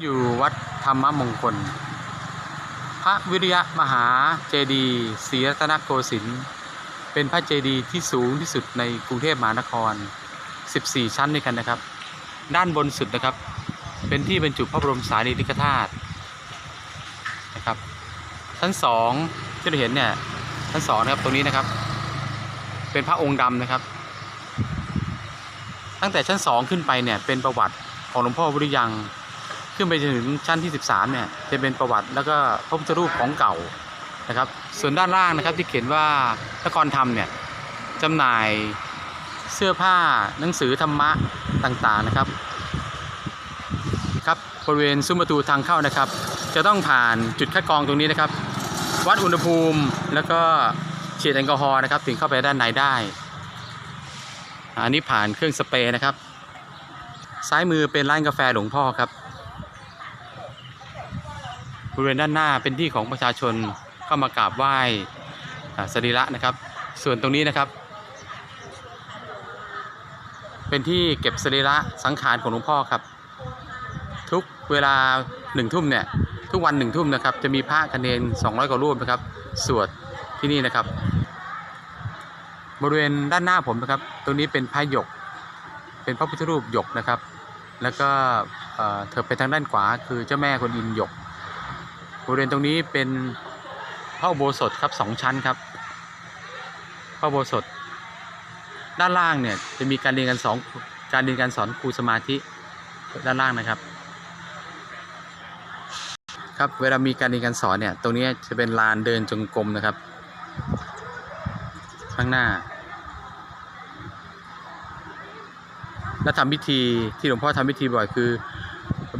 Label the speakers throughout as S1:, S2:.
S1: อยู่วัดธรรมมงคล พระวิริยะมหาเจดีย์ศรีรัตนโกสินทร์เป็นพระเจดีย์ที่สูงที่สุดในกรุงเทพมหานคร 14 ชั้นด้วยกันนะครับ ด้านบนสุดนะครับ เป็นที่บรรจุพระบรมสารีริกธาตุนะครับ ชั้นสองที่เราเห็นเนี่ยชั้นสองนะครับตรงนี้นะครับ เป็นพระองค์ดำนะครับ ตั้งแต่ชั้นสองขึ้นไปเนี่ยเป็นประวัติของหลวงพ่อวิริยัง ขึ้นไปจนถึงชั้นที่ 13เนี่ยจะเป็นประวัติแล้วก็พระพุทธรูปของเก่านะครับ ส่วนด้านล่างนะครับที่เขียนว่านครธรรมเนี่ยจำหน่ายเสื้อผ้าหนังสือธรรมะต่างๆนะครับครับบริเวณซุ้มประตูทางเข้านะครับ จะต้องผ่านจุดคัดกรองตรงนี้นะครับ วัดอุณหภูมิแล้วก็ฉีดแอลกอฮอล์นะครับ ถึงเข้าไปด้านในได้ อันนี้ผ่านเครื่องสเปรย์นะครับ ซ้ายมือเป็นร้านกาแฟหลวงพ่อครับ บริเวณด้านหน้าเป็นที่ของประชาชนเข้ามากราบไหว้สรีระนะครับ ส่วนตรงนี้นะครับ เป็นที่เก็บสรีระสังขารของหลวงพ่อครับ ทุกเวลาหนึ่งทุ่มเนี่ยทุกวันหนึ่งทุ่มนะครับ จะมีพระคเนน200 กว่ารูปนะครับ สวดที่นี่นะครับ บริเวณด้านหน้าผมนะครับ ตรงนี้เป็นพระหยก เป็นพระพุทธรูปหยกนะครับ แล้วก็เอ่อเถิบไปทางด้านขวาคือเจ้าแม่คนอินหยก บริเวณตรงนี้เป็นพระอุโบสถครับสองชั้นครับพระอุโบสถ ด้านล่างเนี่ยจะมีการเรียนการสอนการเรียนการสอนครูสมาธิด้านล่างนะครับ ครับเวลามีการเรียนการสอนเนี่ยตรงนี้จะเป็นลานเดินจงกรมนะครับ ข้างหน้าและทำพิธีที่หลวงพ่อทำพิธีบ่อยคือ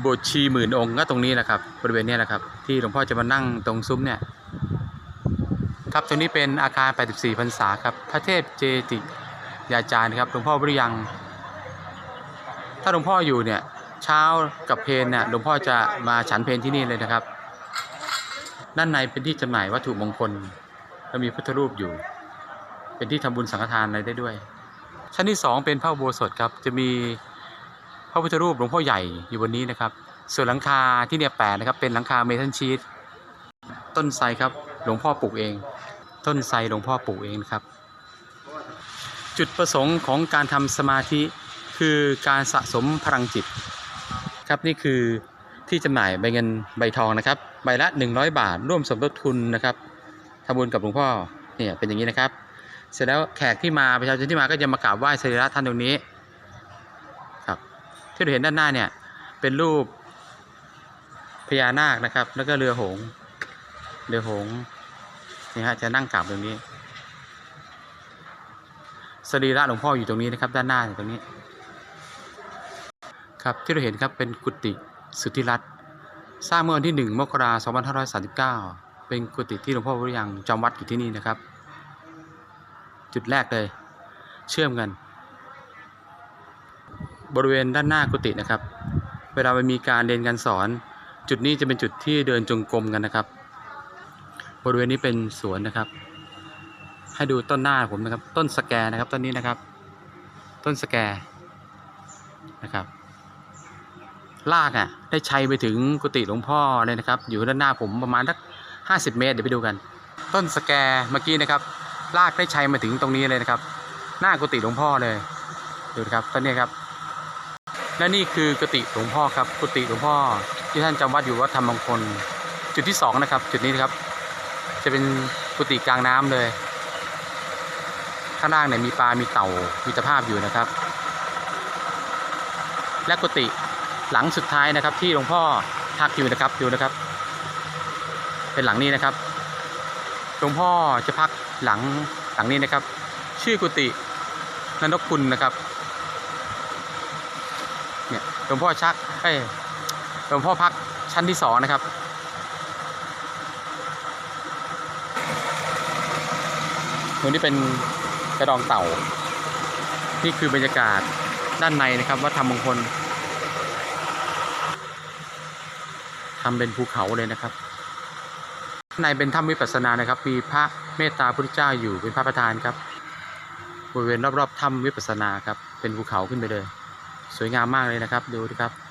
S1: บสถ์ชีหมื่นองค์ก็ตรงนี้นะครับบริเวณนี้นะครับ ที่หลวงพ่อจะมานั่งตรงซุ้มเนี่ยครับตรงนี้เป็นอาคาร 84พรรษาครับ พระเทพเจติยาจารย์ครับหลวงพ่อวิริยัง ถ้าหลวงพ่ออยู่เนี่ยเช้ากับเพลเนี่ยหลวงพ่อจะมาฉันเพลที่นี่เลยนะครับ ด้านในเป็นที่จำหน่ายวัตถุมงคลและมีพุทธรูปอยู่ เป็นที่ทำบุญสังฆทานอะไรได้ด้วย ชั้นที่สองเป็นพระโบสถครับจะมี ระพุทธรูปหลวงพ่อใหญ่อยู่บนนี้นะครับ ส่วนหลังคาที่เนี่ยแปดนะครับเป็นหลังคาเมทัลชีตต้นไทรครับหลวงพ่อปลูกเอง ต้นไทรหลวงพ่อปลูกเองนะครับ จุดประสงค์ของการทำสมาธิคือการสะสมพลังจิตครับนี่คือที่จำหน่ายใบเงินใบทองนะครับ ใบละ 100 บาท ร่วมสมทบทุนนะครับทำบุญกับหลวงพ่อเนี่ยเป็นอย่างนี้นะครับ เสร็จแล้วแขกที่มาประชาชนที่มาก็จะมากราบไหว้สรีระท่านตรงนี้ ที่เราเห็นด้านหน้าเนี่ยเป็นรูปพญานาคนะครับ แล้วก็เรือหงเรือหงนี่ฮะจะนั่งกราบตรงนี้สรีระหลวงพ่ออยู่ตรงนี้นะครับ ด้านหน้าอยู่ตรงนี้ ครับที่เราเห็นครับเป็นกุฏิสุทธิรัตน์สร้างเมื่อวันที่ 1 มกราคม2539 เป็นกุฏิที่หลวงพ่อวิริยังจำวัดอยู่ที่นี่นะครับ จุดแรกเลย เชื่อมกัน บริเวณด้านหน้ากุฏินะครับ เวลาไปมีการเรียนการสอน จุดนี้จะเป็นจุดที่เดินจงกรมกันนะครับ บริเวณนี้เป็นสวนนะครับ ให้ดูต้นหน้าผมนะครับ ต้นสแกนะครับต้นนี้นะครับ ต้นสแกนะครับลากอะได้ชัยไปถึงกุฏิหลวงพ่อเลยนะครับ อยู่ด้านหน้าผมประมาณสักห้าสิบเมตรเดี๋ยวไปดูกัน ต้นสแกเมื่อกี้นะครับ ลากได้ชัยมาถึงตรงนี้เลยนะครับ หน้ากุฏิหลวงพ่อเลยดูนะครับต้นนี้ครับ และนี่คือกุฏิหลวงพ่อครับกุฏิหลวงพ่อที่ท่านจำวัดอยู่วัดธรรมมงคล จุดที่สองนะครับ จุดนี้นะครับ จะเป็นกุฏิกลางน้ำเลย ข้างล่างเนี่ยมีปลา มีเต่า มีตะภาพอยู่นะครับ และกุฏิหลังสุดท้ายนะครับ ที่หลวงพ่อพักอยู่นะครับดูนะครับ เป็นหลังนี้นะครับหลวงพ่อจะพักหลังหลังนี้นะครับ ชื่อกุฏินันทคุณนะครับ หลวงพ่อชักเอ้ยหลวงพ่อพักชั้นที่สองนะครับ ตรงนี้เป็นกระดองเต่า นี่คือบรรยากาศด้านในนะครับวัดธรรมมงคลทำเป็นภูเขาเลยนะครับในเป็นถ้ำวิปัสสนานะครับ มีพระเมตตาพุทธเจ้าอยู่เป็นพระประธานครับ บริเวณรอบๆถ้ำวิปัสสนาครับ เป็นภูเขาขึ้นไปเลย สวยงามมากเลยนะครับ ดูดิครับ